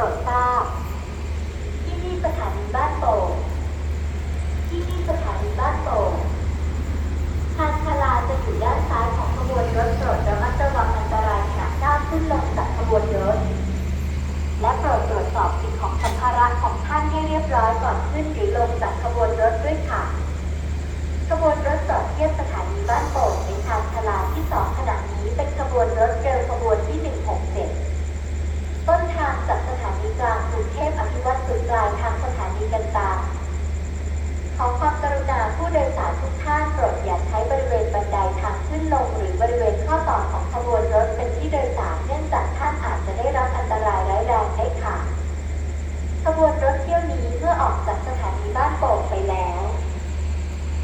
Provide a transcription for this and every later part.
รดทราบ ที่นี่สถานีบ้านโป่งที่นี่สถานีบ้านโป่งชานคาราจะอยู่ด้านซ้ายของขบวนรถโปรดระมัดระวังอันตรายขณะก้าวขึ้นลงจากขบวนรถ และโปรดตรวจสอบสิ่งของสัมภาระของท่านให้เรียบร้อยก่อนขึ้นหรือลงจากขบวนรถด้วยค่ะ ขบวนรถจอด นี้เมื่อออกจากสถานีบ้านโป่งไปแล้ว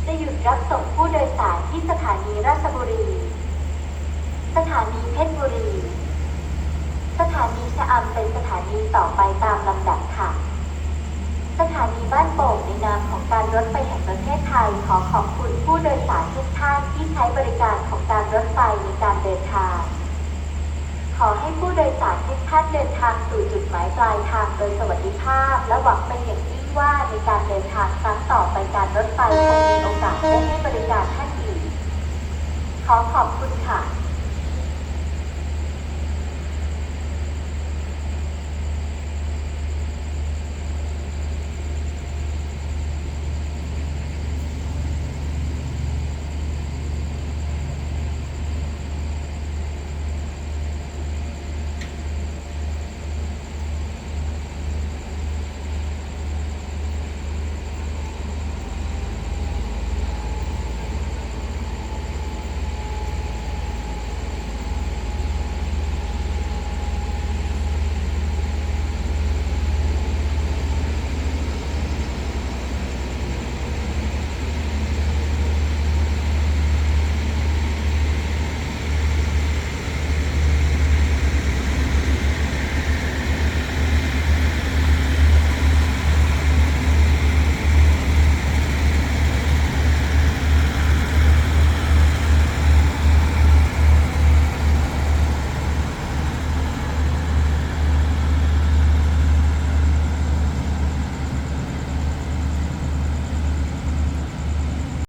จะหยุดรับส่งผู้โดยสารที่สถานีราชบุรี สถานีเพชรบุรี สถานีชะอำเป็นสถานีต่อไปตามลำดับค่ะ สถานีบ้านโป่งในนามของการรถไฟแห่งประเทศไทยขอขอบคุณผู้โดยสารทุกท่านที่ใช้บริการของการรถไฟในการเดินทาง ให้ผู้โดยสารทุกท่านเดินทางสู่จุดหมายปลายทางโดยสวัสดิภาพ และหวังเป็นอย่างยิ่งว่าในการเดินทางครั้งต่อไปการรถไฟคงมีโอกาสได้ให้บริการท่านอีก ขอขอบคุณค่ะ